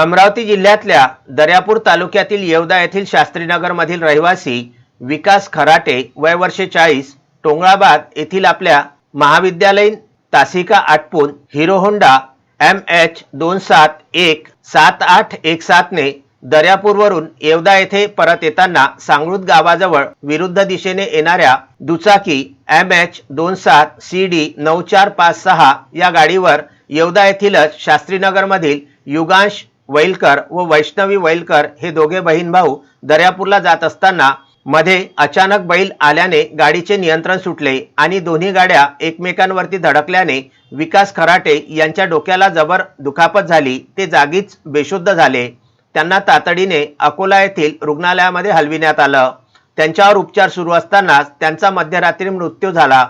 अमरावती जिल्ह्यातल्या दर्यापूर तालुक्यातील येवदा येथील शास्त्रीनगरमधील रहिवासी विकास खराटे वय वर्षे चाळीस टोंगळाबाद येथील आपल्या महाविद्यालयीन तासिका आटपून हिरो होंडा एम एच दोन सात एक सात आठ एक सातने दर्यापूरवरून येवदा येथे परत येताना सांगळूत गावाजवळ विरुद्ध दिशेने येणाऱ्या दुचाकी एम एच दोन सात सी डी नऊ चार पाच सहा या गाडीवर येवदा येथीलच शास्त्रीनगरमधील युगांश वैलकर व वैष्णवी वैलकर हे दोघे बहीण भाऊ दर्यापूरला जात असताना मध्ये अचानक बैल आल्याने गाडीचे नियंत्रण सुटले आणि दोन्ही गाड्या एकमेकांवरती धडकल्याने विकास खराटे यांच्या डोक्याला जबर दुखापत झाली ते जागीच बेशुद्ध झाले. त्यांना तातडीने अकोला येथील रुग्णालयामध्ये हलविण्यात आलं. त्यांच्यावर उपचार सुरू असतानाच त्यांचा मध्यरात्री मृत्यू झाला.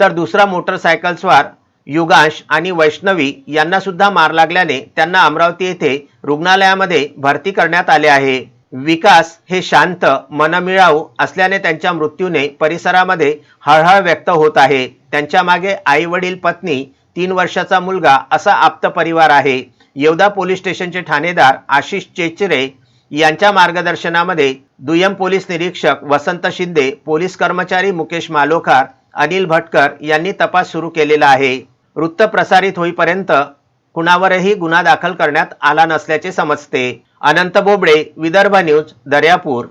तर दुसरा मोटरसायकलस्वार युगांश आणि वैष्णवी यांना सुद्धा मार लागल्याने त्यांना अमरावती येथे रुग्णालयामध्ये भरती करण्यात आले आहे. विकास हे शांत मनमिळाऊ असल्याने त्यांच्या मृत्यूने परिसरामध्ये हळहळ व्यक्त होत आहे. त्यांच्या मागे आई वडील पत्नी तीन वर्षाचा मुलगा असा आप्त परिवार आहे. येवदा पोलीस स्टेशनचे ठाणेदार आशिष चेचरे यांच्या मार्गदर्शनामध्ये दुय्यम पोलीस निरीक्षक वसंत शिंदे पोलीस कर्मचारी मुकेश मालोखार अनिल भटकर यांनी तपास सुरू केलेला आहे. वृत्त प्रसारित होईपर्यंत कुणावरही गुन्हा दाखल करण्यात आला नसल्याचे समजते. अनंत बोबडे विदर्भ न्यूज दर्यापूर.